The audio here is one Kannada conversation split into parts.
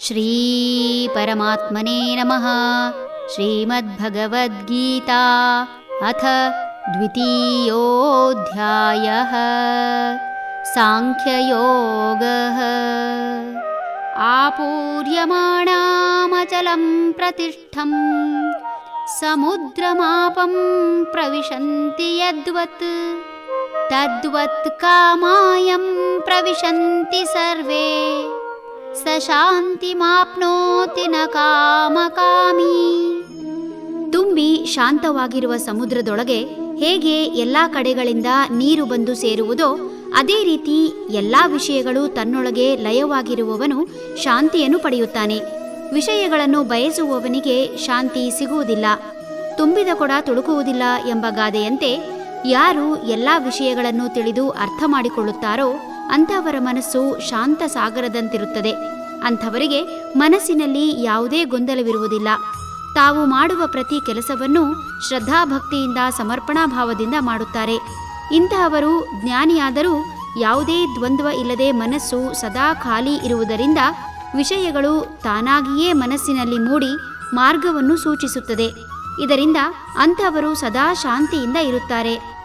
श्रीपरमात्मने नमः। श्रीमद्भगवद्गीता अथ द्वितीयोऽध्यायः। साङ्ख्ययोगः। आपूर्यमाणामचलं प्रतिष्ठं। समुद्रमापं प्रविशन्ति यद्वत्। तद्वत् कामायं प्रविशन्ति सर्वे ಶಾಂತಿಮಾಪ್ನೋತಿ ನ ಕಾಮಕಾಮಿ. ತುಂಬಿ ಶಾಂತವಾಗಿರುವ ಸಮುದ್ರದೊಳಗೆ ಹೇಗೆ ಎಲ್ಲ ಕಡೆಗಳಿಂದ ನೀರು ಬಂದು ಸೇರುವುದೋ ಅದೇ ರೀತಿ ಎಲ್ಲ ವಿಷಯಗಳು ತನ್ನೊಳಗೆ ಲಯವಾಗಿರುವವನು ಶಾಂತಿಯನ್ನು ಪಡೆಯುತ್ತಾನೆ. ವಿಷಯಗಳನ್ನು ಬಯಸುವವನಿಗೆ ಶಾಂತಿ ಸಿಗುವುದಿಲ್ಲ. ತುಂಬಿದ ಕೊಡ ತುಳುಕುವುದಿಲ್ಲ ಎಂಬ ಗಾದೆಯಂತೆ ಯಾರು ಎಲ್ಲ ವಿಷಯಗಳನ್ನು ತಿಳಿದು ಅರ್ಥ ಮಾಡಿಕೊಳ್ಳುತ್ತಾರೋ ಅಂಥವರ ಮನಸ್ಸು ಶಾಂತ ಸಾಗರದಂತಿರುತ್ತದೆ. ಅಂಥವರಿಗೆ ಮನಸ್ಸಿನಲ್ಲಿ ಯಾವುದೇ ಗೊಂದಲವಿರುವುದಿಲ್ಲ. ತಾವು ಮಾಡುವ ಪ್ರತಿ ಕೆಲಸವನ್ನು ಶ್ರದ್ಧಾಭಕ್ತಿಯಿಂದ ಸಮರ್ಪಣಾ ಭಾವದಿಂದ ಮಾಡುತ್ತಾರೆ. ಇಂತಹವರು ಜ್ಞಾನಿಯಾದರೂ ಯಾವುದೇ ದ್ವಂದ್ವ ಇಲ್ಲದೆ ಮನಸ್ಸು ಸದಾ ಖಾಲಿ ಇರುವುದರಿಂದ ವಿಷಯಗಳು ತಾನಾಗಿಯೇ ಮನಸ್ಸಿನಲ್ಲಿ ಮೂಡಿ ಮಾರ್ಗವನ್ನು ಸೂಚಿಸುತ್ತದೆ. ಇದರಿಂದ ಅಂಥವರು ಸದಾ ಶಾಂತಿಯಿಂದ ಇರುತ್ತಾರೆ.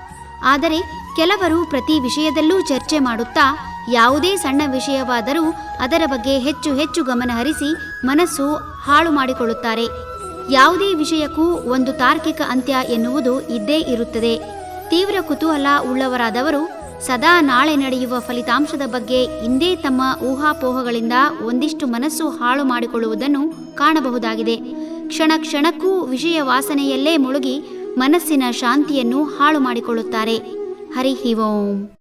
ಆದರೆ ಕೆಲವರು ಪ್ರತಿ ವಿಷಯದಲ್ಲೂ ಚರ್ಚೆ ಮಾಡುತ್ತಾ ಯಾವುದೇ ಸಣ್ಣ ವಿಷಯವಾದರೂ ಅದರ ಬಗ್ಗೆ ಹೆಚ್ಚು ಹೆಚ್ಚು ಗಮನ ಹರಿಸಿ ಮನಸ್ಸು ಹಾಳು ಮಾಡಿಕೊಳ್ಳುತ್ತಾರೆ. ಯಾವುದೇ ವಿಷಯಕ್ಕೂ ಒಂದು ತಾರ್ಕಿಕ ಅಂತ್ಯ ಎನ್ನುವುದು ಇದ್ದೇ ಇರುತ್ತದೆ. ತೀವ್ರ ಕುತೂಹಲ ಉಳ್ಳವರಾದವರು ಸದಾ ನಾಳೆ ನಡೆಯುವ ಫಲಿತಾಂಶದ ಬಗ್ಗೆ ಇಂದೇ ತಮ್ಮ ಊಹಾಪೋಹಗಳಿಂದ ಒಂದಿಷ್ಟು ಮನಸ್ಸು ಹಾಳು ಮಾಡಿಕೊಳ್ಳುವುದನ್ನು ಕಾಣಬಹುದಾಗಿದೆ. ಕ್ಷಣ ಕ್ಷಣಕ್ಕೂ ವಿಷಯ ವಾಸನೆಯಲ್ಲೇ ಮುಳುಗಿ ಮನಸ್ಸಿನ ಶಾಂತಿಯನ್ನು ಹಾಳು ಮಾಡಿಕೊಳ್ಳುತ್ತಾರೆ. ಹರಿ ಓಂ.